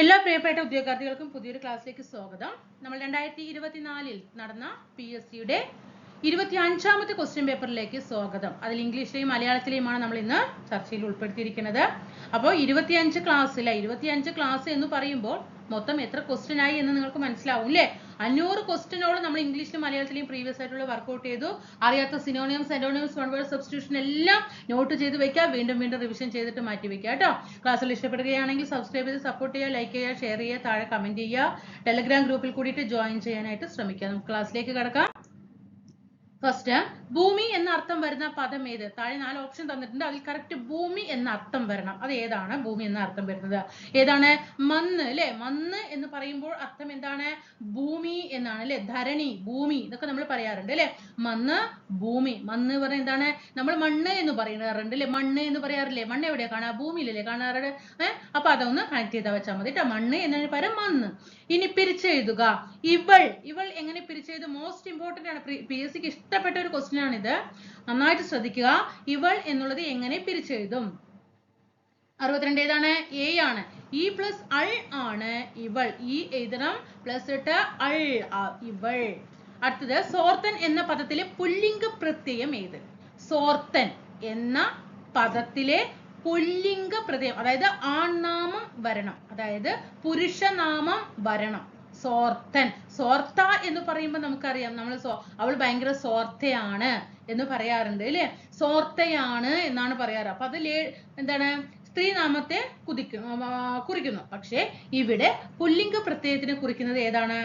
എല്ലാ പ്രിയപ്പെട്ട ഉദ്യോഗാർത്ഥികൾക്കും പുതിയൊരു ക്ലാസ്സിലേക്ക് സ്വാഗതം. നമ്മൾ രണ്ടായിരത്തി ഇരുപത്തിനാലിൽ നടന്ന പി എസ് സിയുടെ ഇരുപത്തി അഞ്ചാമത്തെ ക്വസ്റ്റ്യൻ പേപ്പറിലേക്ക് സ്വാഗതം. അതിൽ ഇംഗ്ലീഷിലെയും മലയാളത്തിലെയുമാണ് നമ്മൾ ഇന്ന് ചർച്ചയിൽ ഉൾപ്പെടുത്തിയിരിക്കുന്നത്. അപ്പോൾ ഇരുപത്തിയഞ്ച് ക്ലാസ്സിലെ ഇരുപത്തിയഞ്ച് ക്ലാസ് എന്ന് പറയുമ്പോൾ മൊത്തം എത്ര ക്വസ്റ്റ്യൻ ആയി എന്ന് നിങ്ങൾക്ക് മനസ്സിലാവും അല്ലേ അഞ്ഞൂറ് ക്വസ്റ്റ്യനോളം നമ്മൾ ഇംഗ്ലീഷിലും മലയാളത്തിലെയും പ്രീവിയസ് ആയിട്ടുള്ള വർക്കൗട്ട് ചെയ്തു. അറിയാത്ത synonyms antonyms one word substitution എല്ലാം നോട്ട് ചെയ്ത് വെക്കുക. വീണ്ടും വീണ്ടും റിവിഷൻ ചെയ്തിട്ട് മാറ്റി വെക്കുക കേട്ടോ. ക്ലാസ്സിൽ ഇഷ്ടപ്പെടുകയാണെങ്കിൽ സബ്സ്ക്രൈബ് ചെയ്ത് സപ്പോർട്ട് ചെയ്യുക ലൈക്ക് ചെയ്യുക ഷെയർ ചെയ്യുക താഴെ കമന്റ് ചെയ്യുക. ടെലഗ്രാം ഗ്രൂപ്പിൽ കൂടിയിട്ട് ജോയിൻ ചെയ്യാനായിട്ട് ശ്രമിക്കുക. നമുക്ക് ക്ലാസ്സിലേക്ക് കിടക്കാം. ഫസ്റ്റ് ഭൂമി എന്ന അർത്ഥം വരുന്ന പദം ഏത്? താഴെ നാല് ഓപ്ഷൻ തന്നിട്ടുണ്ട്. അതിൽ കറക്റ്റ് ഭൂമി എന്ന അർത്ഥം വരണം. അത് ഏതാണ്? ഭൂമി എന്ന അർത്ഥം വരുന്നത്. ഏതാണ്? മണ്ണ് അല്ലെ? മണ്ണ് എന്ന് പറയുമ്പോൾ അർത്ഥം എന്താണ്? ഭൂമി എന്നാണ് അല്ലെ? ധരണി ഭൂമി ഇതൊക്കെ നമ്മൾ പറയാറുണ്ട് അല്ലെ? മണ്ണ് ഭൂമി. മണ്ണ് പറഞ്ഞ എന്താണ്? നമ്മൾ മണ്ണ് എന്ന് പറയാറുണ്ട് അല്ലെ? മണ്ണ് എന്ന് പറയാറില്ലേ? മണ്ണ് എവിടെയാ കാണാ? ഭൂമിയിലല്ലേ കാണാറുണ്ട് ഏഹ് അപ്പൊ അതൊന്ന് കണക്ട് ചെയ്താൽ വെച്ചാൽ മതി കേട്ടോ മണ്ണ് എന്നതിന് പകരം മണ്ണ്. ഇനി പിരിച്ചെഴുതുക. ഇവൾ ഇവൾ എങ്ങനെ പിരിച്ചെഴുതും? മോസ്റ്റ് ഇമ്പോർട്ടന്റ് ആണ്. പി എസ് സിക്ക് ഇഷ്ടപ്പെട്ട ഒരു ക്വസ്റ്റ്യൻ ആണ് ഇത് നന്നായിട്ട് ശ്രദ്ധിക്കുക. ഇവൾ എന്നുള്ളത് എങ്ങനെ പിരിച്ചെഴുതും? അറുപത്തിരണ്ട് ഏതാണ്? എ ആണ്. ഇ പ്ലസ് അൾ ആണ് ഇവൾ. ഇ എഴുതണം പ്ലസ് ഇട്ട് അൾ ഇവൾ. അടുത്തത് സോർത്തൻ എന്ന പദത്തിലെ പുല്ലിംഗ പ്രത്യയം ഏത്? സോർത്തൻ എന്ന പദത്തിലെ പുല്ലിംഗ പ്രത്യയം. അതായത് ആൺനാമം വരണം. അതായത് പുരുഷനാമം വരണം. സോർത്തൻ. സോർത്ത എന്ന് പറയുമ്പോൾ നമുക്കറിയാം. നമ്മൾ അവൾ ഭയങ്കര സോർത്തയാണ് എന്ന് പറയാറുണ്ട് അല്ലേ സോർത്തയാണ് എന്നാണ് പറയാറ്. അപ്പൊ അതിൽ എന്താണ്? സ്ത്രീനാമത്തെ കുതിക്കും ആ, കുറിക്കുന്നു. പക്ഷേ ഇവിടെ പുല്ലിംഗ പ്രത്യയത്തിനെ കുറിക്കുന്നത് ഏതാണ്?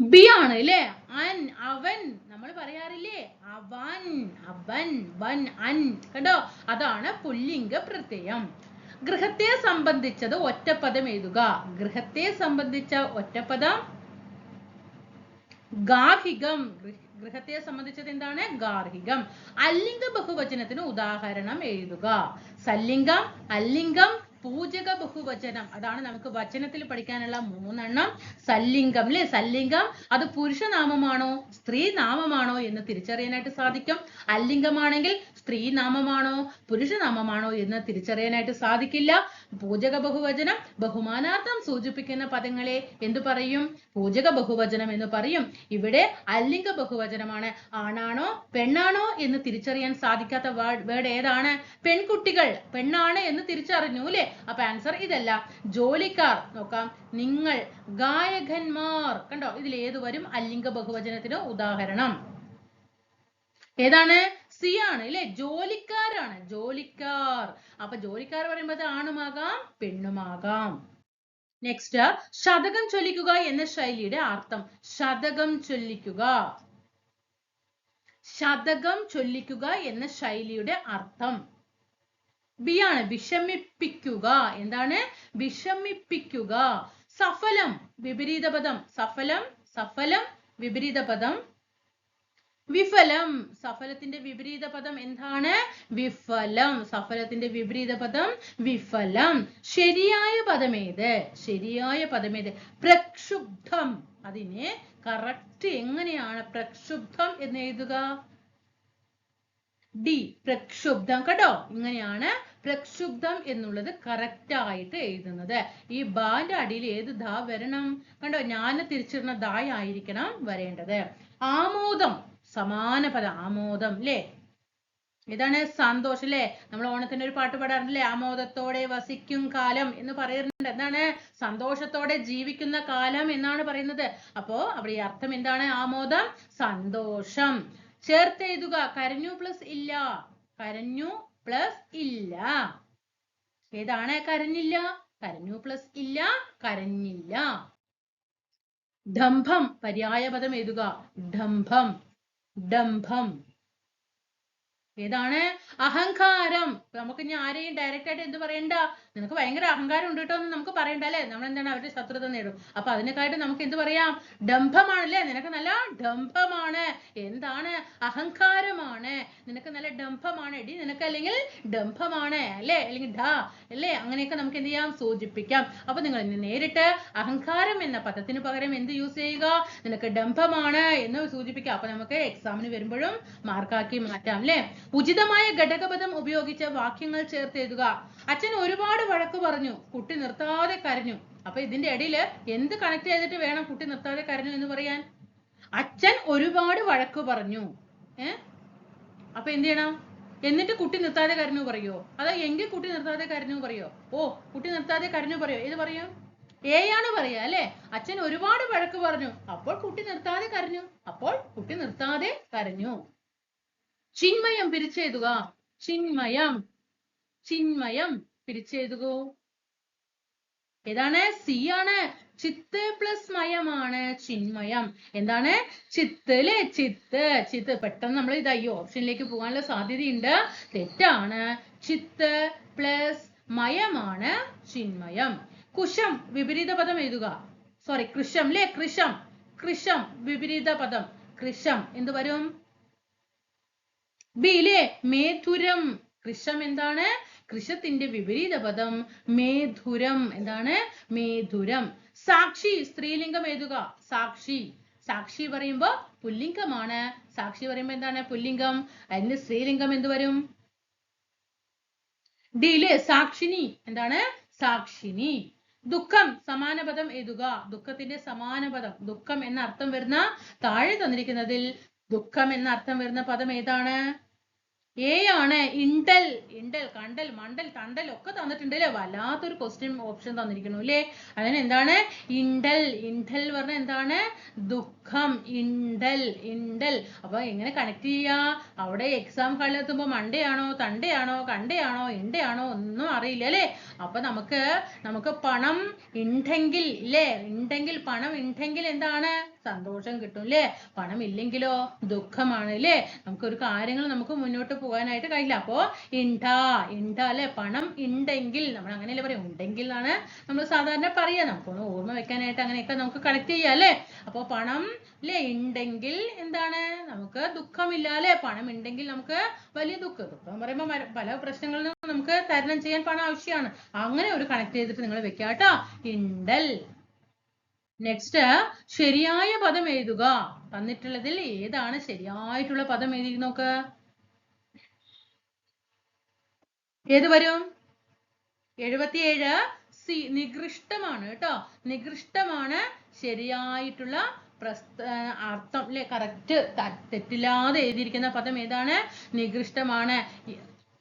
ബി ആണ് അല്ലേ അൻ അവൻ നമ്മൾ പറയാറില്ലേ? അവൻ അവൻ വൻ അൻ. കണ്ടോ? അതാണ് പുല്ലിംഗ പ്രത്യയം. ഗൃഹത്തെ സംബന്ധിച്ചത് ഒറ്റപ്പദം എഴുതുക. ഗൃഹത്തെ സംബന്ധിച്ച ഒറ്റപ്പദം ഗാർഹികം. ഗൃഹത്തെ സംബന്ധിച്ചത് എന്താണ്? ഗാർഹികം. അല്ലിംഗ ബഹുവചനത്തിന് ഉദാഹരണം എഴുതുക. സല്ലിംഗം അല്ലിംഗം പൂജക ബഹുവചനം അതാണ് നമുക്ക് വചനത്തിൽ പഠിക്കാനുള്ള മൂന്നെണ്ണം. സല്ലിംഗം അല്ലെ സല്ലിംഗം. അത് പുരുഷനാമമാണോ സ്ത്രീ നാമമാണോ എന്ന് തിരിച്ചറിയാനായിട്ട് സാധിക്കും. അല്ലിംഗമാണെങ്കിൽ സ്ത്രീ നാമമാണോ പുരുഷനാമമാണോ എന്ന് തിരിച്ചറിയാനായിട്ട് സാധിക്കില്ല. പൂജക ബഹുവചനം ബഹുമാനാർത്ഥം സൂചിപ്പിക്കുന്ന പദങ്ങളെ എന്തു പറയും? പൂജക ബഹുവചനം എന്ന് പറയും. ഇവിടെ അല്ലിംഗ ബഹുവചനമാണ് ആണാണോ പെണ്ണാണോ എന്ന് തിരിച്ചറിയാൻ സാധിക്കാത്ത വേർഡ് ഏതാണ്? പെൺകുട്ടികൾ പെണ്ണാണ് എന്ന് തിരിച്ചറിഞ്ഞു അല്ലെ? അപ്പൊ ആൻസർ ഇതല്ല. ജോലിക്കാർ നോക്കാം. നിങ്ങൾ ഗായകന്മാർ. കണ്ടോ? ഇതിൽ ഏത് വരും അല്ലിംഗ ബഹുവചനത്തിന് ഉദാഹരണം. ഏതാണ്? സി ആണ് അല്ലെ ജോലിക്കാരാണ് ജോലിക്കാർ. അപ്പൊ ജോലിക്കാർ പറയുമ്പോൾ ആണുമാകാം പെണ്ണുമാകാം. നെക്സ്റ്റ് ശതകം ചൊല്ലിക്കുക എന്ന ശൈലിയുടെ അർത്ഥം. ശതകം ചൊല്ലിക്കുക. ശതകം ചൊല്ലിക്കുക എന്ന ശൈലിയുടെ അർത്ഥം. ബി ആണ് വിഷമിപ്പിക്കുക. എന്താണ്? വിഷമിപ്പിക്കുക. സഫലം വിപരീത പദം സഫലം സഫലം വിപരീത പദം വിഫലം. സഫലത്തിന്റെ വിപരീത പദം എന്താണ്? വിഫലം. സഫലത്തിന്റെ വിപരീത പദം വിഫലം. ശരിയായ പദം ഏത്? ശരിയായ പദം ഏത്? പ്രക്ഷുബ്ധം. അതിനെ കറക്റ്റ് എങ്ങനെയാണ് പ്രക്ഷുബ്ധം എന്ന് എഴുതുക? ഡി പ്രക്ഷുബ്ധം. കേട്ടോ? ഇങ്ങനെയാണ് പ്രക്ഷുബ്ധം എന്നുള്ളത് കറക്റ്റ് ആയിട്ട് എഴുതുന്നത്. ഈ ബാന്റെ അടിയിൽ ഏത് ധാ വരണം? കണ്ടോ? ഞാൻ തിരിച്ചിടുന്ന ദായ ആയിരിക്കണം വരേണ്ടത്. ആമോദം. സമാന പദം ആമോദം അല്ലേ ഇതാണ് സന്തോഷം അല്ലേ നമ്മൾ ഓണത്തിന് ഒരു പാട്ട് പാടാറുണ്ടല്ലേ? ആമോദത്തോടെ വസിക്കും കാലം എന്ന് പറയുന്നുണ്ട്. എന്താണ്? സന്തോഷത്തോടെ ജീവിക്കുന്ന കാലം എന്നാണ് പറയുന്നത്. അപ്പോ അവിടെ അർത്ഥം എന്താണ്? ആമോദം സന്തോഷം. ചേർത്ത് എഴുതുക. കരഞ്ഞു പ്ലസ് ഇല്ല. കരഞ്ഞു പ്ലസ് ഇല്ല. ഏതാണ്? കരഞ്ഞില്ല. കരഞ്ഞു പ്ലസ് ഇല്ല. കരഞ്ഞില്ല. ഡംഭം പര്യായ പദം എഴുതുക. ഡംഭം ഡംഭം ഏതാണ്? അഹങ്കാരം. നമുക്ക് ഇനി ആരെയും ഡയറക്റ്റ് ആയിട്ട് എന്ത് പറയണ്ട? നിനക്ക് ഭയങ്കര അഹങ്കാരം ഉണ്ട് കേട്ടോ എന്ന് നമുക്ക് പറയണ്ട അല്ലേ? നമ്മൾ എന്താണ് അവരുടെ ശത്രുത നേടും. അപ്പൊ അതിനെക്കായിട്ട് നമുക്ക് എന്ത് പറയാം? ഡംഭമാണ് അല്ലേ നിനക്ക് നല്ല ഡംഭമാണ്. എന്താണ്? അഹങ്കാരമാണ്. നിനക്ക് നല്ല ഡംഭമാണ്. എടി നിനക്ക് അല്ലെങ്കിൽ ഡംഭമാണ്. അല്ലേ? അല്ലെങ്കിൽ ഡാ അല്ലേ? അങ്ങനെയൊക്കെ നമുക്ക് എന്ത് ചെയ്യാം? സൂചിപ്പിക്കാം. അപ്പൊ നിങ്ങൾ നേരിട്ട് അഹങ്കാരം എന്ന പദത്തിന് പകരം എന്ത് യൂസ് ചെയ്യുക? നിനക്ക് ഡംഭമാണ് എന്ന് സൂചിപ്പിക്കാം. അപ്പൊ നമുക്ക് എക്സാമിന് വരുമ്പോഴും മാർക്കാക്കി മാറ്റാം അല്ലേ? ഉചിതമായ ഘടകപദം ഉപയോഗിച്ച് വാക്യങ്ങൾ ചേർത്ത് എഴുതുക. അച്ഛൻ ഒരുപാട് വഴക്ക് പറഞ്ഞു. കുട്ടി നിർത്താതെ കരഞ്ഞു. അപ്പൊ ഇതിന്റെ ഇടയിൽ എന്ത് കണക്ട് ചെയ്തിട്ട് വേണം കുട്ടി നിർത്താതെ കരഞ്ഞു എന്ന് പറയാൻ? അച്ഛൻ ഒരുപാട് വഴക്ക് പറഞ്ഞു. ഏ? അപ്പൊ എന്ത് ചെയ്യണം? എന്നിട്ട് കുട്ടി നിർത്താതെ കരഞ്ഞു പറയോ? അതോ എങ്കിൽ കുട്ടി നിർത്താതെ കരഞ്ഞു പറയോ? ഓ കുട്ടി നിർത്താതെ കരഞ്ഞു പറയോ? ഏത് പറയും? ആണ് പറയാ അല്ലെ? അച്ഛൻ ഒരുപാട് വഴക്ക് പറഞ്ഞു. അപ്പോൾ കുട്ടി നിർത്താതെ കരഞ്ഞു. അപ്പോൾ കുട്ടി നിർത്താതെ കരഞ്ഞു. ചിന്മയം പിരിച്ചെഴുതുക. ചിന്മയം. ചിന്മയം. പിരിച്ചെഴുതുകോ? ഏതാണ്? സി ആണ്. ചിത്ത് പ്ലസ് മയമാണ് ചിന്മയം. എന്താണ്? ചിത്ത് അല്ലേ ചിത്ത്. ചിത്ത്. പെട്ടെന്ന് നമ്മൾ ഇതായി ഓപ്ഷനിലേക്ക് പോകാനുള്ള സാധ്യതയുണ്ട്. തെറ്റാണ്. ചിത്ത് പ്ലസ് മയമാണ് ചിന്മയം. കുശം വിപരീത പദം എഴുതുക. സോറി കൃഷം അല്ലേ കൃഷം കൃഷം വിപരീത പദം. കൃഷം എന്ത് വരും? ബി ലേ മേധുരം. കൃഷം എന്താണ്? കൃഷത്തിന്റെ വിപരീത പദം മേധുരം. എന്താണ്? മേധുരം. സാക്ഷി സ്ത്രീലിംഗം എഴുതുക. സാക്ഷി. സാക്ഷി പറയുമ്പോ പുല്ലിംഗമാണ്. സാക്ഷി പറയുമ്പോ എന്താണ് പുല്ലിംഗം? അതിന് സ്ത്രീലിംഗം എന്ത് വരും? ഡിയിലെ സാക്ഷിനി. എന്താണ്? സാക്ഷിനി. ദുഃഖം സമാന പദം എഴുതുക. ദുഃഖത്തിന്റെ സമാന പദം ദുഃഖം എന്ന അർത്ഥം വരുന്ന താഴെ തന്നിരിക്കുന്നതിൽ ദുഃഖം എന്ന അർത്ഥം വരുന്ന പദം ഏതാണ്? എ ആണ് ഇണ്ടൽ ഇണ്ടൽ കണ്ടൽ മണ്ടൽ തണ്ടൽ ഒക്കെ തന്നിട്ടുണ്ട് അല്ലേ വല്ലാത്തൊരു ക്വസ്റ്റ്യൻ ഓപ്ഷൻ തന്നിരിക്കുന്നു അല്ലേ അതിന് എന്താണ് ഇണ്ടൽ ഇണ്ടൽ പറഞ്ഞ എന്താണ്? ദുഃഖം. ഇണ്ടൽ ഇണ്ടൽ അപ്പൊ എങ്ങനെ കണക്ട് ചെയ്യാ? അവിടെ എക്സാം കളിലെത്തുമ്പോ മണ്ടയാണോ തണ്ടയാണോ കണ്ടയാണോ ഇണ്ടയാണോ ഒന്നും അറിയില്ല അല്ലേ? അപ്പൊ നമുക്ക് നമുക്ക് പണം ഉണ്ടെങ്കിൽ ഇല്ലേ? ഉണ്ടെങ്കിൽ പണം ഉണ്ടെങ്കിൽ എന്താണ്? സന്തോഷം കിട്ടും അല്ലേ പണം ഇല്ലെങ്കിലോ ദുഃഖമാണ് അല്ലേ നമുക്ക് ഒരു കാര്യങ്ങൾ നമുക്ക് മുന്നോട്ട് പോകാനായിട്ട് കഴിയില്ല. അപ്പോ ഇണ്ടാ ഇണ്ടാ അല്ലെ? പണം ഉണ്ടെങ്കിൽ നമ്മൾ അങ്ങനെയല്ലേ പറയും ഉണ്ടെങ്കിൽ എന്നാണ് നമ്മൾ സാധാരണ പറയാ. നമുക്കൊന്ന് ഓർമ്മ വെക്കാനായിട്ട് അങ്ങനെയൊക്കെ നമുക്ക് കളക്ട് ചെയ്യാം അല്ലേ? അപ്പൊ പണം അല്ലേ ഉണ്ടെങ്കിൽ എന്താണ്? നമുക്ക് ദുഃഖമില്ല അല്ലെ പണം ഉണ്ടെങ്കിൽ നമുക്ക് വലിയ ദുഃഖം. ദുഃഖം പറയുമ്പോൾ മര- പല പ്രശ്നങ്ങളിൽ നിന്നും നമുക്ക് തരണം ചെയ്യാൻ പണം ആവശ്യമാണ് അങ്ങനെ ഒരു കണക്ട് ചെയ്തിട്ട് നിങ്ങൾ വെക്കുക കേട്ടോ ഇണ്ടൽ. നെക്സ്റ്റ് ശരിയായ പദം എഴുതുക. തന്നിട്ടുള്ളതിൽ ഏതാണ് ശരിയായിട്ടുള്ള പദം എഴുതി നോക്ക്. ഏത് വരും? എഴുപത്തിയേഴ്. സി നികൃഷ്ടമാണ് കേട്ടോ നികൃഷ്ടമാണ് ശരിയായിട്ടുള്ള പ്രസ്ത അർത്ഥം അല്ലെ കറക്റ്റ് തെറ്റില്ലാതെ എഴുതിയിരിക്കുന്ന പദം ഏതാണ്? നികൃഷ്ടമാണ്.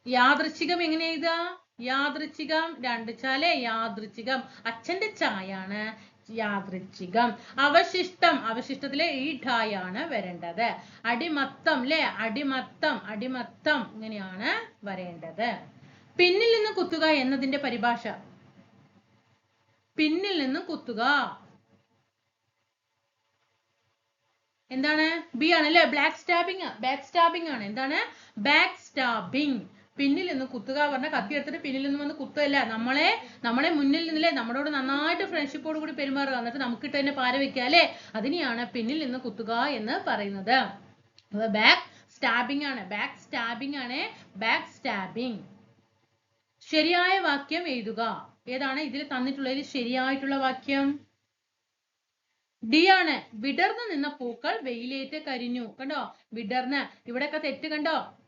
യാദൃച്ഛികം എങ്ങനെ എഴുതുക? യാദൃച്ഛികം രണ്ട് ചാലെ യാദൃച്ഛികം. അച്ഛന്റെ ചായാണ് യാദൃച്ഛികം. അവശിഷ്ടം അവശിഷ്ടത്തിലെ ഈ ഠായാണ് വരേണ്ടത്. അടിമത്തം അല്ലെ അടിമത്തം അടിമത്തം ഇങ്ങനെയാണ് വരേണ്ടത്. പിന്നിൽ നിന്ന് കുത്തുക എന്നതിന്റെ പരിഭാഷ. പിന്നിൽ നിന്ന് കുത്തുക. എന്താണ്? ബി ആണ് അല്ലെ ബ്ലാക്ക് സ്റ്റാബിങ് ബാക്ക് സ്റ്റാബിങ് ആണ്. എന്താണ്? ബാക്ക് സ്റ്റാബിങ് പിന്നിൽ നിന്ന് കുത്തുക പറഞ്ഞ കത്തി എടുത്തിട്ട് പിന്നിൽ നിന്ന് വന്ന് കുത്തല്ല നമ്മളെ നമ്മളെ മുന്നിൽ നിന്നല്ലേ നമ്മളോട് നന്നായിട്ട് ഫ്രണ്ട്ഷിപ്പോട് കൂടി പെരുമാറുക. എന്നിട്ട് നമുക്കിട്ട് തന്നെ പാര വെക്കുക അല്ലേ? അതിനെയാണ് പിന്നിൽ നിന്ന് കുത്തുക എന്ന് പറയുന്നത്. ബാക്ക് സ്റ്റാബിങ് ആണ്. ബാക്ക് സ്റ്റാബിങ് ആണ്. ബാക്ക് സ്റ്റാബിങ് ശരിയായ വാക്യം എഴുതുക. ഏതാണ്? ഇതിൽ തന്നിട്ടുള്ളതിൽ ശരിയായിട്ടുള്ള വാക്യം? ഡി ആണ് വിടർന്നു നിന്ന പൂക്കൾ വെയിലേറ്റ് കരിഞ്ഞു. കണ്ടോ? വിടർന്ന്. ഇവിടെയൊക്കെ തെറ്റ് കണ്ടോ?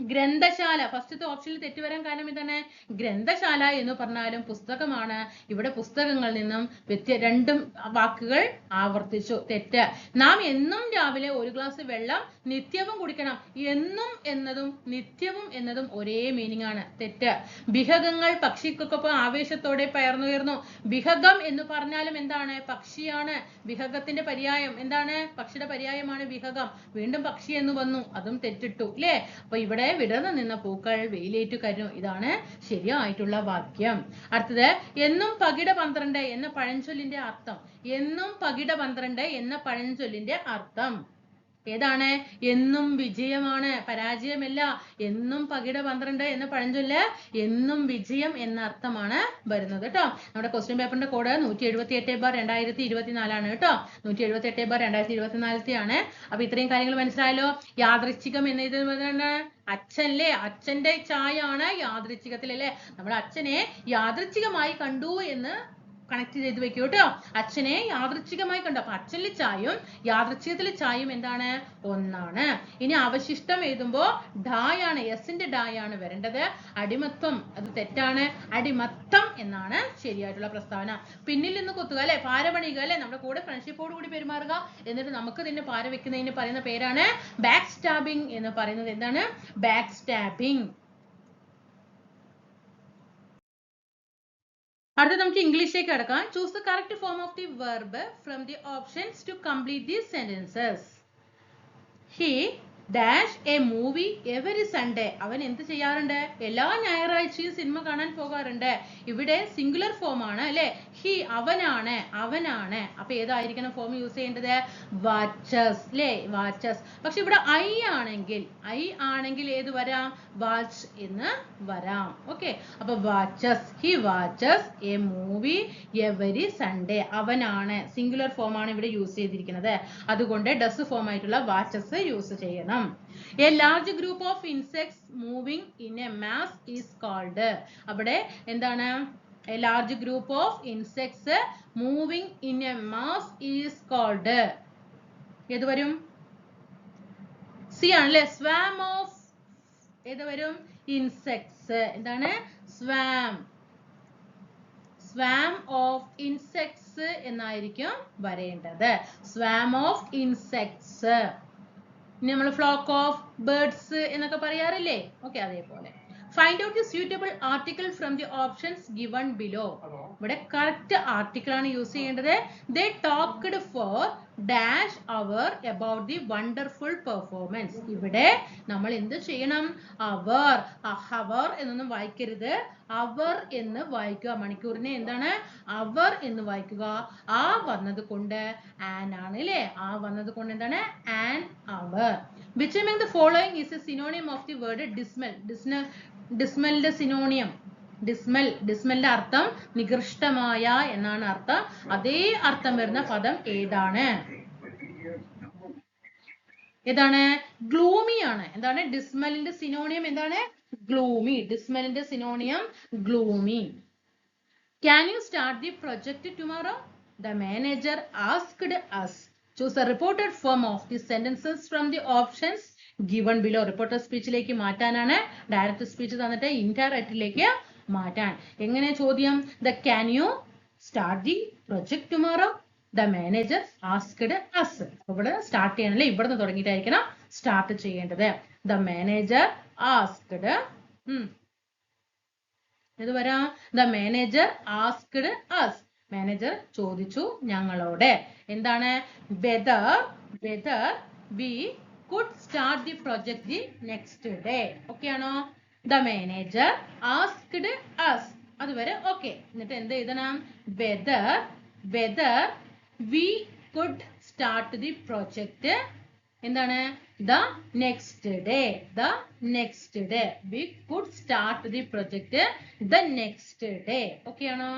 ഗ്രന്ഥശാല. ഫസ്റ്റത്തെ ഓപ്ഷനിൽ തെറ്റ് വരാൻ കാരണം ഇതാണ്. ഗ്രന്ഥശാല എന്ന് പറഞ്ഞാലും പുസ്തകമാണ്. ഇവിടെ പുസ്തകങ്ങളിൽ നിന്നും വ്യത്യ രണ്ടും വാക്കുകൾ ആവർത്തിച്ചു. തെറ്റ്. നാം എന്നും രാവിലെ ഒരു ഗ്ലാസ് വെള്ളം നിത്യവും കുടിക്കണം. എന്നും എന്നതും നിത്യവും എന്നതും ഒരേ മീനിങ് ആണ്. തെറ്റ്. ബിഹകങ്ങൾ പക്ഷിക്കൊപ്പം ആവേശത്തോടെ പയർന്നുയർന്നു. ബിഹകം എന്ന് പറഞ്ഞാലും എന്താണ്? പക്ഷിയാണ്. ബിഹകത്തിന്റെ പര്യായം. എന്താണ്? പക്ഷിയുടെ പര്യായമാണ് ബിഹകം വീണ്ടും പക്ഷി എന്ന് വന്നു. അതും തെറ്റിട്ടു. അല്ലേ അപ്പൊ ഇവിടെ വിടർന്നു നിന്ന പൂക്കൾ വെയിലേറ്റു കരുന്നു ഇതാണ് ശരിയായിട്ടുള്ള വാക്യം. അടുത്തത് എന്നും പകിട പന്ത്രണ്ട് എന്ന പഴഞ്ചൊല്ലിന്റെ അർത്ഥം. എന്നും പകിട പന്ത്രണ്ട് എന്ന പഴഞ്ചൊല്ലിന്റെ അർത്ഥം. ഏതാണ്? എന്നും വിജയമാണ്. പരാജയമല്ല. എന്നും പകിട പന്ത്രണ്ട് എന്ന് പഴഞ്ചൊല്ല് എന്നും വിജയം എന്ന അർത്ഥമാണ് വരുന്നത് കേട്ടോ. നമ്മുടെ ക്വസ്റ്റ്യൻ പേപ്പറിന്റെ കോഡ് നൂറ്റി എഴുപത്തി എട്ട് ബാർ രണ്ടായിരത്തി ഇരുപത്തിനാലാണ് കേട്ടോ. നൂറ്റി എഴുപത്തി എട്ട് ബാർ രണ്ടായിരത്തി ഇരുപത്തിനാലത്തെ ആണ് അപ്പൊ ഇത്രയും കാര്യങ്ങൾ മനസ്സിലായല്ലോ. യാദൃശ്ചികം എന്ന ഇത് അച്ഛനല്ലേ? അച്ഛന്റെ ചായാണ് യാദൃച്ഛികത്തിലല്ലേ നമ്മുടെ അച്ഛനെ യാദൃച്ഛികമായി കണ്ടു എന്ന് കണക്ട് ചെയ്ത് വെക്കൂ കേട്ടോ. അച്ഛനെ യാദൃച്ഛികമായി കണ്ടു? അപ്പൊ അച്ഛനിൽ ചായും യാദൃച്ഛികത്തിൽ ചായും എന്താണ്? ഒന്നാണ്. ഇനി അവശിഷ്ടം എഴുതുമ്പോ ഡായാണ് എസിന്റെ ഡായാണ് വരേണ്ടത്. അടിമത്വം അത് തെറ്റാണ്. അടിമത്തം എന്നാണ് ശരിയായിട്ടുള്ള പ്രസ്താവന. പിന്നിൽ നിന്ന് കൊത്തുക അല്ലെ? പാരപണിക അല്ലെ? നമ്മുടെ കൂടെ ഫ്രണ്ട്ഷിപ്പോട് കൂടി പെരുമാറുക. എന്നിട്ട് നമുക്ക് തന്നെ പാര വെക്കുന്നതിന് പറയുന്ന പേരാണ് ബാക്ക് സ്റ്റാബിംഗ് എന്ന് പറയുന്നത് എന്താണ്? ബാക്ക് സ്റ്റാബിംഗ് അടുത്ത നമുക്ക് ഇംഗ്ലീഷിലേക്ക് കിടക്കാം. Choose the correct form of the verb from the options to complete the sentences he dash a movie every Sunday അവൻ എന്ത് ചെയ്യാറുണ്ട്? എല്ലാ ഞായറാഴ്ചയും സിനിമ കാണാൻ പോകാറുണ്ട്. ഇവിടെ സിംഗുലർ ഫോം ആണ് അല്ലെ? ഹി അവനാണ് അവനാണ്. അപ്പൊ ഏതായിരിക്കണം ഫോം യൂസ് ചെയ്യേണ്ടത്? വാച്ചസ് അല്ലേ? വാച്ചസ് പക്ഷെ ഇവിടെ ഐ ആണെങ്കിൽ ഐ ആണെങ്കിൽ ഏത് വരാം? വാച്ച് എന്ന് വരാം. ഓക്കെ അപ്പൊ watches he watches a movie every Sunday അവനാണ്. സിംഗുലർ ഫോം ആണ് ഇവിടെ യൂസ് ചെയ്തിരിക്കുന്നത്. അതുകൊണ്ട് ഡസ് ഫോം ആയിട്ടുള്ള വാച്ചസ് യൂസ് ചെയ്യണം. A large group of insects moving in a mass is called അവിടെ എന്താണ്? A large group of insects moving in a mass is called ഏത് വരും? സി ആണല്ലേ? സ്വാം ഓഫ് ഏത് വരും? ഇൻസെക്ട്സ് എന്താണ്? സ്വാം സ്വാം ഓഫ് ഇൻസെക്ട്സ് എന്നായിരിക്കും വരേണ്ടത്. സ്വാം ഓഫ് ഇൻസെക്ട്സ് ഇനി നമ്മൾ ഫ്ലോക്ക് ഓഫ് ബേർഡ്സ് എന്നൊക്കെ പറയാറില്ലേ? ഓക്കെ അതേപോലെ. Find out the suitable article from the options given below ഇവിടെ കറക്റ്റ് ആർട്ടിക്കിൾ ആണ് യൂസ് ചെയ്യേണ്ടത്. They talked for dash hour about the wonderful performance ഇവിടെ നമ്മൾ എന്ത് ചെയ്യണം? അവർ ഹവർ എന്നൊന്നും വായിക്കരുത്. അവർ എന്ന് വായിക്കുക. മണിക്കൂറിനെ എന്താണ്? അവർ എന്ന് വായിക്കുക. ആ വന്നത് കൊണ്ട് ആൻ ആണ് അല്ലേ ആ വന്നത് കൊണ്ട് എന്താണ്? An hour which among the following is a synonym of the word dismal dismal ഡിസ്മലിന്റെ സിനോണിയം ഡിസ്മൽ ഡിസ്മലിന്റെ അർത്ഥം നികൃഷ്ടമായ എന്നാണ് അർത്ഥം. അതേ അർത്ഥം വരുന്ന പദം ഏതാണ്? ഏതാണ്? ഗ്ലൂമി ആണ്. എന്താണ്? ഡിസ്മലിന്റെ സിനോണിയം എന്താണ്? Gloomy. ഡിസ്മലിന്റെ synonym gloomy. Can you start the project tomorrow the manager asked us choose a reported form of the sentences from the options given below reporter സ്പീച്ചിലേക്ക് മാറ്റാനാണ്. ഡയറക്റ്റ് സ്പീച്ച് തന്നിട്ട് ഇൻഡയറക്റ്റിലേക്ക് മാറ്റാൻ. എങ്ങനെ ചോദ്യം? The can you start the project tomorrow the manager asked us ഇവിടെ start ചെയ്യണല്ലേ? ഇവിടുന്ന് തുടങ്ങിയിട്ടായിരിക്കണം സ്റ്റാർട്ട് ചെയ്യേണ്ടത്. ദ മാനേജർ ആസ്ക്ഡ് ഇത് വരാം? The manager asked us manager ചോദിച്ചു ഞങ്ങളോട്. എന്താണ്? Whether whether we could start the project the next day okay ആണോ? ദ മാനേജർ ആസ്ക്ഡ് അസ് അതുവരെ ഓക്കെ എന്നിട്ട് എന്ത് എഴുതണം? Whether whether we could start the project എന്താണ്? The next day the next day we could start the project the next day okay ആണോ?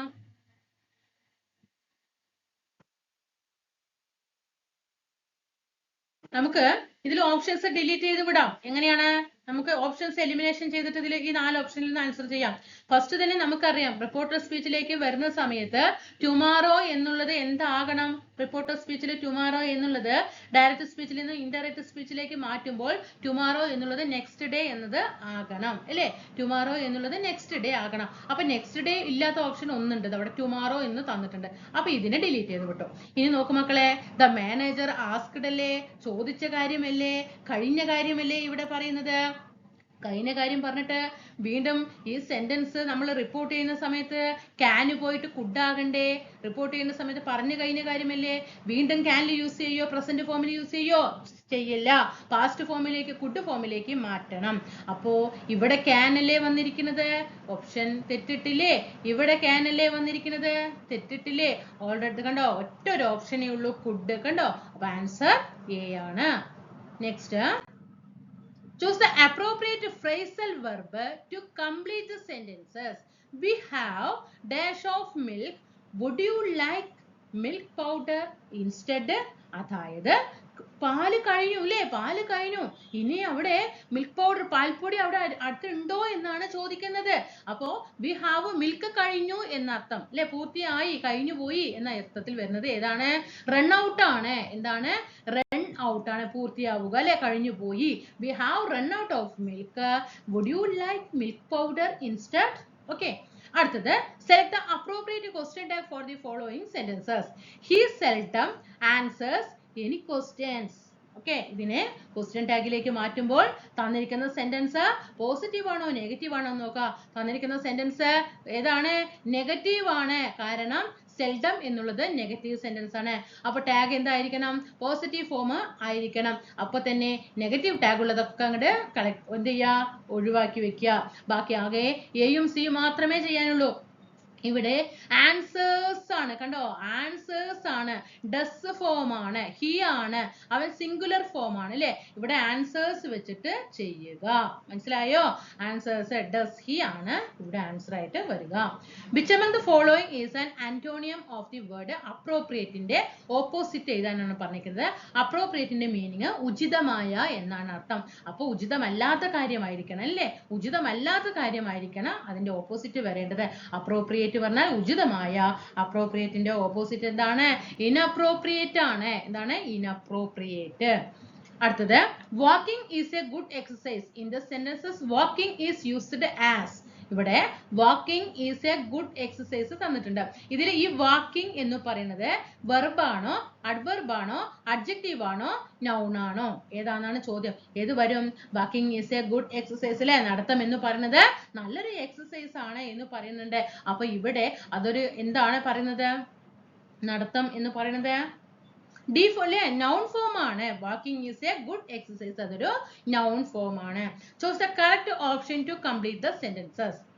നമുക്ക് ഇതിൽ options delete ചെയ്ത് വിടാം. എങ്ങനെയാണ്? നമുക്ക് ഓപ്ഷൻസ് എലിമിനേഷൻ ചെയ്തിട്ട് ഇതിലേക്ക് ഈ നാല് ഓപ്ഷനിൽ നിന്ന് ആൻസർ ചെയ്യാം. ഫസ്റ്റ് തന്നെ നമുക്കറിയാം റിപ്പോർട്ടർ സ്പീച്ചിലേക്ക് വരുന്ന സമയത്ത് ടുമാറോ എന്നുള്ളത് എന്താകണം? റിപ്പോർട്ടർ സ്പീച്ചിൽ ടുമാറോ എന്നുള്ളത് ഡയറക്റ്റ് സ്പീച്ചിൽ നിന്ന് ഇൻഡയറക്റ്റ് സ്പീച്ചിലേക്ക് മാറ്റുമ്പോൾ ടുമാറോ എന്നുള്ളത് നെക്സ്റ്റ് ഡേ എന്നത് ആകണം. അല്ലേ? ടുമാറോ എന്നുള്ളത് നെക്സ്റ്റ് ഡേ ആകണം. അപ്പൊ നെക്സ്റ്റ് ഡേ ഇല്ലാത്ത ഓപ്ഷൻ ഒന്നുണ്ട്. അവിടെ ടുമാറോ എന്ന് തന്നിട്ടുണ്ട്. അപ്പൊ ഇതിനെ ഡിലീറ്റ് ചെയ്ത് വിട്ടു. ഇനി നോക്കു മക്കളെ ദ മാനേജർ ആസ്ക്ഡ് അല്ലേ? ചോദിച്ച കാര്യമല്ലേ? കഴിഞ്ഞ കാര്യമല്ലേ ഇവിടെ പറയുന്നത്? കഴിഞ്ഞ കാര്യം പറഞ്ഞിട്ട് വീണ്ടും ഈ സെന്റൻസ് നമ്മൾ റിപ്പോർട്ട് ചെയ്യുന്ന സമയത്ത് ക്യാന് പോയിട്ട് കുഡാകണ്ടേ റിപ്പോർട്ട് ചെയ്യുന്ന സമയത്ത് പറഞ്ഞു കഴിഞ്ഞ കാര്യമല്ലേ? വീണ്ടും ക്യാനിൽ യൂസ് ചെയ്യോ? പ്രസന്റ് ഫോമിൽ യൂസ് ചെയ്യോ? ചെയ്യില്ല. പാസ്റ്റ് ഫോമിലേക്ക് കുഡ് ഫോമിലേക്ക് മാറ്റണം. അപ്പോ ഇവിടെ ക്യാൻ അല്ലേ വന്നിരിക്കുന്നത്? ഓപ്ഷൻ തെറ്റിട്ടില്ലേ? ഇവിടെ ക്യാൻ അല്ലേ വന്നിരിക്കുന്നത്? തെറ്റിട്ടില്ലേ? ഓൾറെഡി കണ്ടോ? ഒറ്റ ഒരു ഓപ്ഷനേ ഉള്ളൂ. കുഡ് കണ്ടോ? അപ്പൊ ആൻസർ എ ആണ്. Next Choose the appropriate phrasal verb to complete the sentences. We have dash of milk. Would you like milk powder instead? അതായത് പാൽ കഴിഞ്ഞു അല്ലേ പാൽ കഴിഞ്ഞു. ഇനി അവിടെ മിൽക്ക് പൗഡർ പാൽപ്പൊടി അവിടെ അട്- അടുത്തുണ്ടോ എന്നാണ് ചോദിക്കുന്നത്. അപ്പോ വി ഹാവ് മിൽക്ക് കഴിഞ്ഞു എന്നർത്ഥം. അല്ലെ പൂർത്തിയായി കഴിഞ്ഞു പോയി എന്ന അർത്ഥത്തിൽ വരുന്നത് ഏതാണ്? റൺ ഔട്ട് ആണ്. എന്താണ്? ഔട്ട് ആണ് പൂർത്തിയാവുക അല്ലെ? കഴിഞ്ഞു പോയി. We have run out of milk would you like milk powder instead okay അടുത്തത് select the appropriate question tag for the following sentences he seldom answers any questions okay ഇതിനെ question ടാഗിലേക്ക് മാറ്റുമ്പോൾ തന്നിരിക്കുന്ന സെന്റൻസ് പോസിറ്റീവ് ആണോ negative ആണോ നോക്കുക തന്നിരിക്കുന്ന sentence ഏതാണ്? നെഗറ്റീവ് ആണ്. കാരണം സെൽഡം എന്നുള്ളത് നെഗറ്റീവ് സെന്റൻസ് ആണ്. അപ്പൊ ടാഗ് എന്തായിരിക്കണം? പോസിറ്റീവ് ഫോം ആയിരിക്കണം. അപ്പൊ തന്നെ നെഗറ്റീവ് ടാഗ് ഉള്ളതൊക്കെ അങ്ങോട്ട് കളക്ട് എന്ത് ചെയ്യുക? ഒഴിവാക്കി വെക്കുക. ബാക്കി ആകെ എയും സിയും മാത്രമേ ചെയ്യാനുള്ളൂ. ഇവിടെ ആൻസേഴ്സ് ആണ്. കണ്ടോ? ആൻസേഴ്സ് ആണ്. ഡസ് ഫോം ആണ്. ഹി ആണ്. അവൻ സിംഗുലർ ഫോം ആണ് അല്ലേ? ഇവിടെ ആൻസേഴ്സ് വെച്ചിട്ട് ചെയ്യുക. മനസ്സിലായോ? ആൻസേഴ്സ് ഡസ് ഹി ആണ്. ഇവിടെ ആൻസർ ആയിട്ട് വരിക. Which among the following is an antonym of the word അപ്രോപ്രിയേറ്റിന്റെ ഓപ്പോസിറ്റ് എഴുതാനാണ് പറഞ്ഞിരിക്കുന്നത്. അപ്രോപ്രിയേറ്റിന്റെ മീനിങ് ഉചിതമായ എന്നാണ് അർത്ഥം. അപ്പോൾ ഉചിതമല്ലാത്ത കാര്യമായിരിക്കണം അല്ലേ? ഉചിതമല്ലാത്ത കാര്യമായിരിക്കണം അതിന്റെ ഓപ്പോസിറ്റ് വരേണ്ടത്. അപ്രോപ്രിയേറ്റ് പറഞ്ഞാൽ ഉചിതമായ അപ്രോപ്രിയേറ്റിന്റെ ഓപ്പോസിറ്റ് എന്താണ്? ഇൻഅപ്രോപ്രിയേറ്റ് ആണ്. എന്താണ്? ഇൻഅപ്രോപ്രിയേറ്റ് അടുത്തത് walking is a good exercise in the sentences walking is used as ഇവിടെ walking is a good exercise തന്നിട്ടുണ്ട്. ഇതിൽ ഈ വാക്കിംഗ് എന്ന് പറയുന്നത് വെർബാണോ ആണോ അഡ്ജക്റ്റീവ് ആണോ നൗൺ ആണോ ഏതാണെന്നാണ് ചോദ്യം. ഏത് വരും? Walking is a good exercise അല്ലെ? നടത്തം എന്ന് പറയുന്നത് നല്ലൊരു എക്സസൈസ് ആണ് എന്ന് പറയുന്നുണ്ട്. അപ്പൊ ഇവിടെ അതൊരു എന്താണ് പറയുന്നത്? നടത്തം എന്ന് പറയുന്നത്? ഡി അല്ലെ നൗൺ ഫോം ആണ്. Walking is a good exercise അതൊരു നൗൺ ഫോം ആണ്. Choose the correct option to complete the sentences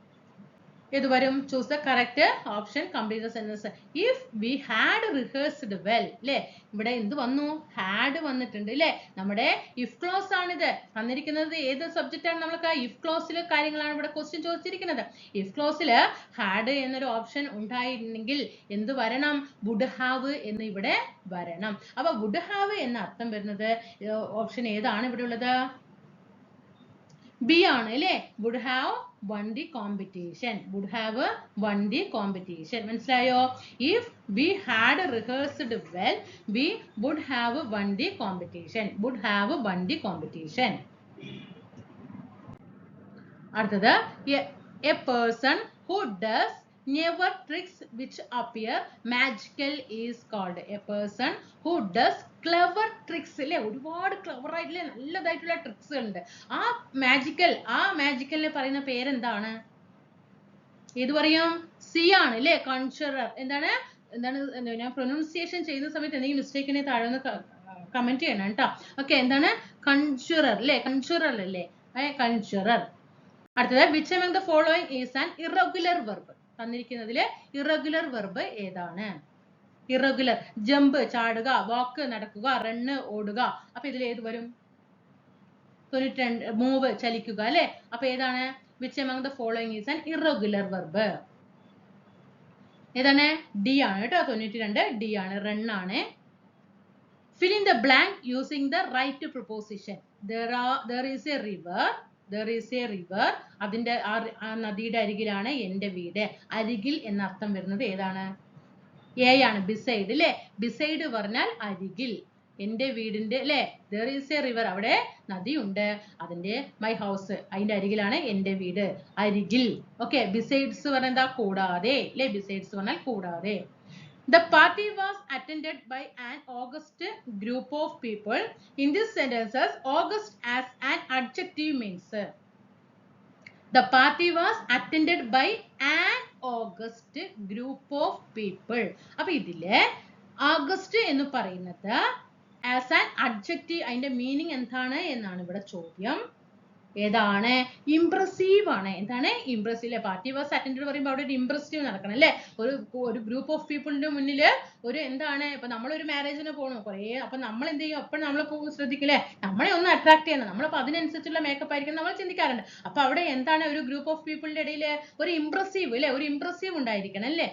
ഏത് വരും? Choose the correct option complete sentence if we had rehearsed well അല്ലേ ഇവിടെ എന്ത് വന്നു? ഹാഡ് വന്നിട്ടുണ്ട് അല്ലേ നമ്മുടെ ഇഫ് ക്ലോസ് ആണിത്. തന്നിരിക്കുന്നത് ഏത് സബ്ജക്റ്റ് ആണ് നമ്മൾക്ക്? ഇഫ് ക്ലോസിൽ കാര്യങ്ങളാണ് ഇവിടെ ക്വസ്റ്റ്യൻ ചോദിച്ചിരിക്കുന്നത്. ഇഫ് ക്ലോസിൽ ഹാഡ് എന്നൊരു ഓപ്ഷൻ ഉണ്ടായിരുന്നെങ്കിൽ എന്ത് വരണം? വുഡ് ഹാവ് എന്ന് ഇവിടെ വരണം. അപ്പൊ വുഡ് ഹാവ് എന്ന അർത്ഥം വരുന്നത് ഓപ്ഷൻ ഏതാണ് ഇവിടെ ഉള്ളത്? ബി ആണ് അല്ലേ? Would have won the competition would have won the competition മനസ്സിലായോ? If we had rehearsed well we would have won the competition would have won the competition അടുത്തത് a person who does never tricks which appear magical is called a person who does clever tricks അല്ലേ ഒരുപാട് clever ആയിട്ടുള്ള നല്ലതായിട്ടുള്ള tricks ഉണ്ട്. ആ magical ആ മാജിക്കലിനെ പറയുന്ന പേരെന്താണ്? ഏത് പറയും? സി ആണ് അല്ലേ കൺഷറർ എന്താണ്? എന്താണ്? ഞാൻ പ്രൊനൗൺസിയേഷൻ ചെയ്യുന്ന സമയത്ത് എന്തെങ്കിലും മിസ്റ്റേക്ക് ഉണ്ടെങ്കിൽ താഴെ ഒന്ന് കമന്റ് ചെയ്യണം കേട്ടോ ഓക്കെ എന്താണ്? കൺഷുറർ അല്ലേ കൺഷുറർ അല്ലേ കൺഷുറർ അടുത്തത് which among the following is an irregular verb? തന്നിരിക്കുന്നതിൽ ഇറഗുലർ വെർബ് ഏതാണ്? ഇറഗുലർ ജമ്പ് ചാടുക വാക്ക് നടക്കുക റണ്ണ് ഓടുക. അപ്പൊ ഇതിൽ ഏത് വരും? തൊണ്ണൂറ്റി രണ്ട് മൂവ് ചലിക്കുക അല്ലെ? അപ്പൊ ഏതാണ്? Which among the following is an irregular verb? ഏതാണ്? ഡി ആണ് കേട്ടോ. തൊണ്ണൂറ്റി രണ്ട് ഡി ആണ്. റൺ ആണ്. Fill in the blank using the right preposition there are there is a river there is a river. അതിന്റെ ആ നദിയുടെ അരികിലാണ് എന്റെ വീട്. അരികിൽ എന്ന അർത്ഥം വരുന്നത് ഏതാണ്? എ ആണ് ബിസൈഡ് അല്ലേ ബിസൈഡ് പറഞ്ഞാൽ അരികിൽ എന്റെ വീടിന്റെ അല്ലേ there is a river അവിടെ നദിയുണ്ട് അതിന്റെ മൈ ഹൗസ് അതിന്റെ അരികിലാണ് എന്റെ വീട് അരികിൽ ഓക്കെ ബിസൈഡ്സ് പറഞ്ഞാൽ എന്താ കൂടാതെ അല്ലേ ബിസൈഡ്സ് പറഞ്ഞാൽ കൂടാതെ The party was attended by an august group of people. In this sentences, august as an adjective means. The party was attended by an august group of people അപ്പൊ ഇതിൽ august എന്ന് പറയുന്നത് ആസ് ആൻ അഡ്ജക്റ്റീവ് അതിന്റെ meaning എന്താണ് എന്നാണ് ഇവിടെ ചോദ്യം. ഏതാണ്? ഇംപ്രസീവ് ആണ്. എന്താണ്? ഇംപ്രസീവ് അല്ലെ പാർട്ടി വാസ് അറ്റൻഡ് പറയുമ്പോൾ അവിടെ ഒരു ഇംപ്രസീവ് നടക്കണം അല്ലേ? ഒരു ഒരു ഗ്രൂപ്പ് ഓഫ് പീപ്പിളിന്റെ മുന്നിൽ ഒരു എന്താണ്? ഇപ്പൊ നമ്മൾ ഒരു മാരേജിന് പോണു. കുറേ അപ്പൊ നമ്മൾ എന്ത് ചെയ്യും? അപ്പോൾ നമ്മൾ ശ്രദ്ധിക്കില്ലേ നമ്മളെ ഒന്ന് അട്രാക്ട് ചെയ്യണം. നമ്മളപ്പോ അതിനനുസരിച്ചുള്ള മേക്കപ്പ് ആയിരിക്കും നമ്മൾ ചിന്തിക്കാറുണ്ട്. അപ്പൊ അവിടെ എന്താണ്? ഒരു ഗ്രൂപ്പ് ഓഫ് പീപ്പിളിന്റെ ഇടയിൽ ഒരു ഇംപ്രസീവ് അല്ലെ ഒരു ഇംപ്രസീവ് ഉണ്ടായിരിക്കണം അല്ലേ?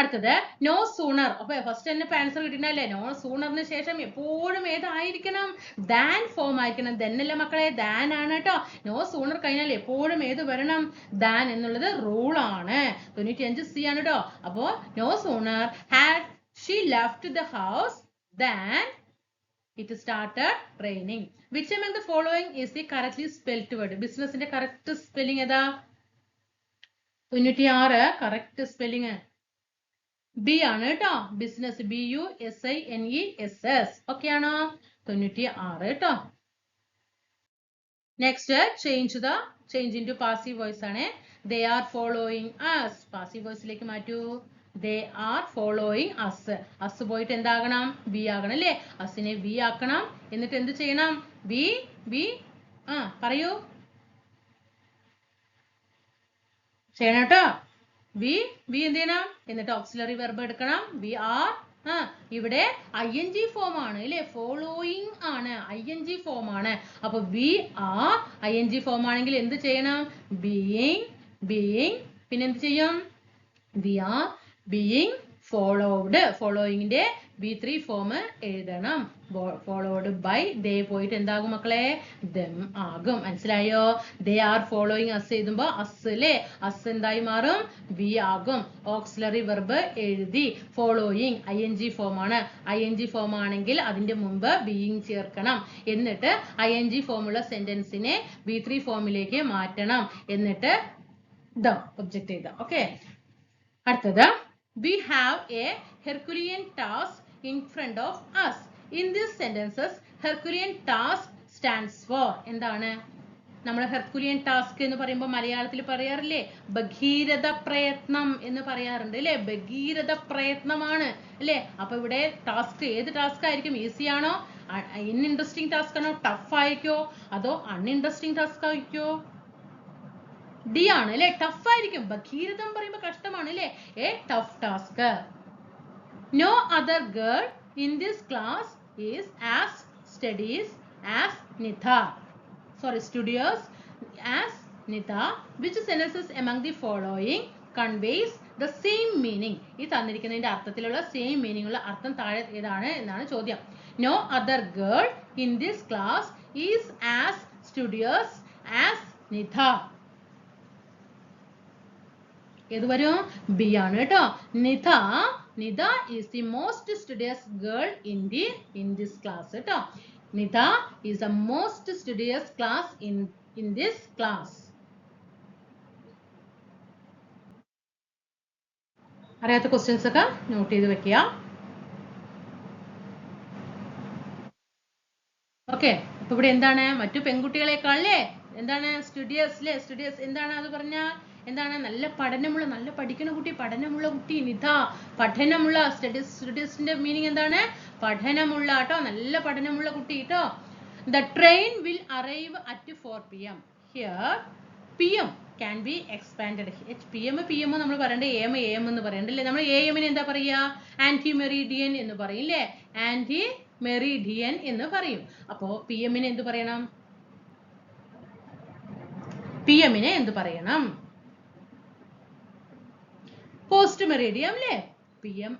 അടുത്തത് നോ സൂണർ അപ്പൊ ഫസ്റ്റ് തന്നെ ഇപ്പൊ ആൻസർ കിട്ടിയിട്ടല്ലേ നോ സൂണറിന് ശേഷം എപ്പോഴും ഏതായിരിക്കണം? ദാൻ ഫോം ആയിരിക്കണം. അല്ലേ മക്കളെ? ദാൻ ആണ് കേട്ടോ. നോ സൂണർ കഴിഞ്ഞാൽ എപ്പോഴും ഏത് വരണം? ദാൻ എന്നുള്ളത് റൂൾ ആണ്. തൊണ്ണൂറ്റി അഞ്ച് സി ആണ് കേട്ടോ. അപ്പോ no sooner had she left the house than it started raining which the following is the correctly spelt word? ബിസിനസിന്റെ കറക്റ്റ് സ്പെല്ലിംഗ് ഏതാ? തൊണ്ണൂറ്റി ആറ് കറക്റ്റ് സ്പെല്ലിംഗ് ബി ആണ് കേട്ടോ business B U S I N E S S okay ആണോ തൊണ്ണൂറ്റി ആറ് കേട്ടോ next change the change into passive voice ആണ് they are following us passive വോയിസിലേക്ക് മാറ്റൂ. They are following us us പോയിട്ട് എന്താകണം? വി ആകണം അല്ലേ അസിനെ വി ആക്കണം. എന്നിട്ട് എന്ത് ചെയ്യണം? വി വി ആ പറയൂ. ചെയ്യണം കേട്ടോ വി വി എന്ത് ചെയ്യണം എന്നിട്ട് ഓക്സിലറി വെർബ് എടുക്കണം. വി ആർ ആ ഇവിടെ ഐ എൻ ജി ഫോം ആണ് അല്ലേ ഫോളോയിങ് ആണ്. ഐ എൻ ജി ഫോം ആണ്. അപ്പൊ we are I N G form ആണെങ്കിൽ എന്ത് ചെയ്യണം? ബീയിങ് ബീയിങ് പിന്നെ എന്ത് ചെയ്യും? വി ആർ ബീയിങ് ഫോളോഡ് ഫോളോയിങ്ങിന്റെ ബി ത്രീ ഫോം എഴുതണം. ഫോളോഡ് ബൈ ദേ പോയിട്ട് എന്താകും മക്കളെ? ദം ആകും. മനസ്സിലായോ? ദേ ആർ ഫോളോയിങ് അസ് എഴുതുമ്പോ അസ് അല്ലേ അസ് എന്തായി മാറും? വി ആകും. ഓക്സിലറി വെർബ് എഴുതി. Following I N G form ആണ്. ഐ എൻ ജി ഫോം ആണെങ്കിൽ അതിന്റെ മുമ്പ് ബീയിങ് ചേർക്കണം. എന്നിട്ട് ഐ എൻ ജി ഫോമുള്ള സെന്റൻസിനെ ബി ത്രീ ഫോമിലേക്ക് മാറ്റണം. എന്നിട്ട് ദ ഒബ്ജക്റ്റ് ചെയ്ത ഓക്കെ അടുത്തത് we have a Herculean task in front of us. In these sentences, Herculean task stands for എന്താണ്? നമ്മൾ ഹെർക്കുലിയൻ ടാസ്ക് എന്ന് പറയുമ്പോൾ മലയാളത്തിൽ പറയാറില്ലേ? ഭഗീരഥ പ്രയത്നം എന്ന് പറയാറുണ്ട് അല്ലേ? ഭഗീരഥ പ്രയത്നമാണ് അല്ലേ? അപ്പൊ ഇവിടെ ടാസ്ക് ഏത് ടാസ്ക് ആയിരിക്കും? ഈസി ആണോ? ഇൻഇൻട്രസ്റ്റിംഗ് ടാസ്ക് ആണോ? ടഫ് ആയിരിക്കോ? അതോ അൺഇൻട്രസ്റ്റിംഗ് ടാസ്ക് ആയിരിക്കോ? ഡി ആണ് അല്ലേ? ടഫ് ആയിരിക്കും. ഭഗീരഥം പറയുമ്പോൾ കഷ്ടമാണ് അല്ലെ? Tough task no other girl in this class is as studious as Nitha sorry studious as Nitha which sentences among the following conveys the same meaning ഈ തന്നിരിക്കുന്നതിന്റെ അർത്ഥത്തിലുള്ള സെയിം മീനിങ് ഉള്ള അർത്ഥം താഴെ ഏതാണ് എന്നാണ് ചോദ്യം. No other girl in this class is as studious as Nitha ഏത് വരും? ബി ആണ് കേട്ടോ. Nitha Nitha is the most studious girl in the in this class കേട്ടോ Nitha is the most studious class in in this class അറിയാത്ത questions ഒക്കെ note ചെയ്ത് വെക്കുക. Okay അപ്പൊ ഇവിടെ എന്താണ്? മറ്റു പെൺകുട്ടികളെക്കാളല്ലേ എന്താണ്? സ്റ്റുഡിയസ് അല്ലേ സ്റ്റുഡിയസ് എന്താണ് അത് പറഞ്ഞ? എന്താണ്? നല്ല പഠനമുള്ള നല്ല പഠിക്കുന്ന കുട്ടി പഠനമുള്ള കുട്ടി നിധ പഠനമുള്ള സ്റ്റഡീസ് സ്റ്റഡീസിന്റെ മീനിങ് എന്താണ്? പഠനമുള്ള കേട്ടോ നല്ല പഠനമുള്ള കുട്ടി കേട്ടോ the train will arrive at four P M here P M can be expanded P M P M നമ്മൾ പറയണ്ടേ? എം എ എം എന്ന് പറയണ്ടല്ലേ നമ്മൾ എ എമ്മിന് എന്താ പറയാ? ആന്റി മെറിഡിയൻ എന്ന് പറയും അല്ലേ? ആന്റി മെറിഡിയൻ എന്ന് പറയും. അപ്പോ പി എമ്മിന് എന്ത് പറയണം? പി എമ്മിനെ എന്ത് പറയണം? പോസ്റ്റ് മെറീഡിയം അല്ലേ P M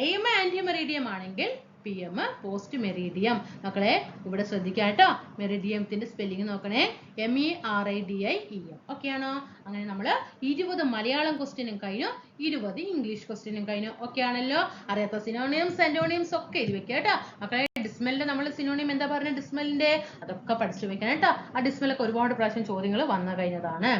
A M ante meridiem ആണെങ്കിൽ പി എം പോസ്റ്റ് മെറീഡിയം മക്കളെ ഇവിടെ ശ്രദ്ധിക്കുക കേട്ടോ. മെറിഡിയത്തിന്റെ സ്പെല്ലിംഗ് നോക്കണേ. M E R I D I E M okay ആണോ? അങ്ങനെ നമ്മൾ ഇരുപത് മലയാളം ക്വസ്റ്റ്യനും കഴിഞ്ഞു ഇരുപത് ഇംഗ്ലീഷ് ക്വസ്റ്റ്യനും കഴിഞ്ഞു. ഓക്കെ ആണല്ലോ? അറിയാത്ത സിനോണിയംസ് ആന്റോണിയംസ് ഒക്കെ എഴുതി വെക്കുക കേട്ടോ. മക്കളെ ഡിസ്മലിന്റെ നമ്മൾ സിനോണിയം എന്താ പറഞ്ഞ? ഡിസ്മലിന്റെ അതൊക്കെ പഠിച്ചു വെക്കണം കേട്ടോ. ആ ഡിസ്മലൊക്കെ ഒരുപാട് പ്രാവശ്യം ചോദ്യങ്ങൾ വന്നു കഴിഞ്ഞതാണ്.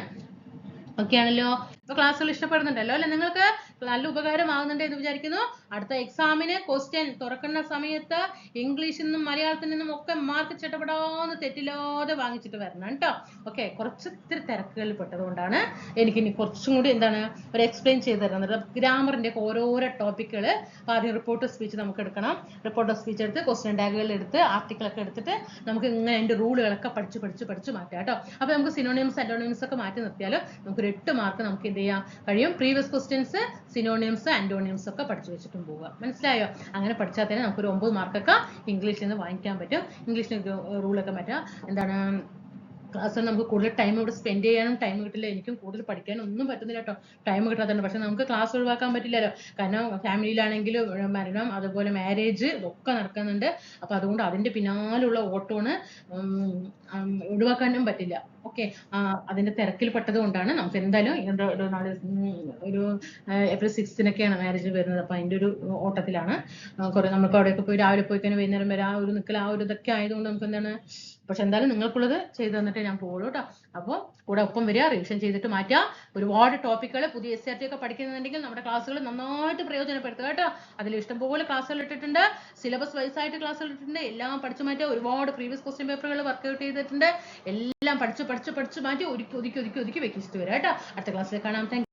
ഓക്കെ ആണല്ലോ? ഇപ്പൊ ക്ലാസ്സുകൾ ഇഷ്ടപ്പെടുന്നുണ്ടല്ലോ അല്ലെ? നിങ്ങൾക്ക് നല്ല ഉപകാരമാകുന്നുണ്ട് എന്ന് വിചാരിക്കുന്നു. അടുത്ത എക്സാമിന് ക്വസ്റ്റ്യൻ തുറക്കുന്ന സമയത്ത് ഇംഗ്ലീഷിൽ നിന്നും മലയാളത്തിൽ നിന്നും ഒക്കെ മാർക്ക് ചട്ടപ്പെടാന്ന് തെറ്റില്ലാതെ വാങ്ങിച്ചിട്ട് വരണം കേട്ടോ. ഓക്കെ കുറച്ച് ഇത്തിരി തിരക്കുകളിൽ പെട്ടതുകൊണ്ടാണ് എനിക്ക് ഇനി കുറച്ചും കൂടി എന്താണ് ഒരു എക്സ്പ്ലെയിൻ ചെയ്ത് തരുന്നത് ഗ്രാമറിന്റെ ഓരോരോ ടോപ്പിക്കുകൾ ആദ്യം റിപ്പോർട്ട് സ്പീച്ച് നമുക്ക് എടുക്കണം. റിപ്പോർട്ട് സ്പീച്ച് എടുത്ത് ക്വസ്റ്റ്യൻ ടാഗുകൾ എടുത്ത് ആർട്ടിക്കിളൊക്കെ എടുത്തിട്ട് നമുക്ക് ഇങ്ങനെ അതിന്റെ റൂളുകളൊക്കെ പഠിച്ച് പഠിച്ച് പഠിച്ച് മാറ്റാം കേട്ടോ. അപ്പോൾ നമുക്ക് സിനോണിയംസ് അന്റോണിയംസ് ഒക്കെ മാറ്റി നിർത്തിയാൽ നമുക്ക് ഒരു എട്ട് മാർക്ക് നമുക്ക് എന്ത് ചെയ്യാം? കഴിയും. പ്രീവിയസ് ക്വസ്റ്റ്യൻസ് സിനോണിയംസ് ആന്റോണിയംസ് ഒക്കെ പഠിച്ചു വെച്ചിട്ടും പോവുക. മനസ്സിലായോ? അങ്ങനെ പഠിച്ചാൽ തന്നെ നമുക്ക് ഒരു ഒമ്പത് മാർക്കൊക്കെ ഇംഗ്ലീഷിൽ നിന്ന് വാങ്ങിക്കാൻ പറ്റും. ഇംഗ്ലീഷിന് റൂളൊക്കെ മാറ്റാം. എന്താണ്? ക്ലാസ്സിൽ നമുക്ക് കൂടുതൽ ടൈം ഇവിടെ സ്പെൻഡ് ചെയ്യാനും ടൈം കിട്ടില്ല. എനിക്കും കൂടുതൽ പഠിക്കാനും ഒന്നും പറ്റുന്നില്ല കേട്ടോ. ടൈം കിട്ടാത്തതുണ്ട് പക്ഷെ നമുക്ക് ക്ലാസ് ഒഴിവാക്കാൻ പറ്റില്ലല്ലോ. കാരണം ഫാമിലിയിലാണെങ്കിലും മരണം അതുപോലെ മാരേജ് ഒക്കെ നടക്കുന്നുണ്ട്. അപ്പൊ അതുകൊണ്ട് അതിന്റെ പിന്നാലുള്ള ഉം, ഒഴിവാക്കാനും പറ്റില്ല. ഓക്കെ അതിന്റെ തിരക്കിൽ പെട്ടത് കൊണ്ടാണ് നമുക്ക് എന്തായാലും നാല് ഒരു ഏപ്രിൽ സിക്സ്തിനൊക്കെയാണ് മാരേജ് വരുന്നത്. അപ്പൊ അതിന്റെ ഒരു ഓട്ടത്തിലാണ്. കുറെ നമുക്ക് അവിടെയൊക്കെ പോയി രാവിലെ പോയി കഴിഞ്ഞാൽ വൈകുന്നേരം വരെ ആ ഒരു നിൽക്കൽ ആ ഒരു ഇതൊക്കെ ആയതുകൊണ്ട് നമുക്ക് എന്താണ് പക്ഷെ എന്തായാലും നിങ്ങൾക്കുള്ളത് ചെയ്തു തന്നിട്ടേ ഞാൻ പോകുള്ളൂ കേട്ടോ. അപ്പോൾ കൂടെ ഒപ്പം വരിക റിവിഷൻ ചെയ്തിട്ട് മാറ്റുക. ഒരുപാട് ടോപ്പിക്കുകൾ പുതിയ എസ് ആർ ടി ഒക്കെ പഠിക്കുന്നുണ്ടെങ്കിൽ നമ്മുടെ ക്ലാസ്സുകൾ നന്നായിട്ട് പ്രയോജനപ്പെടുത്തുക കേട്ടോ. അതിൽ ഇഷ്ടംപോലെ ക്ലാസ്സുകൾ ഇട്ടിട്ടുണ്ട്. സിലബസ് വൈസ് ആയിട്ട് ക്ലാസ്സുകൾ ഇട്ടിട്ടുണ്ട്. എല്ലാം പഠിച്ചു മാറ്റുക. ഒരുപാട് പ്രീവിയസ് ക്വസ്റ്റ്യൻ പേപ്പറുകൾ വർക്ക്ഔട്ട് ചെയ്തിട്ടുണ്ട്. എല്ലാം പഠിച്ച് പഠിച്ച് പഠിച്ച് മാറ്റി ഒതുക്കി ഒതുക്കി ഒതുക്കി ഒതുക്കി വെക്കിച്ചിട്ട് വരാം കേട്ടോ. അടുത്ത ക്ലാസ്സിൽ കാണാം.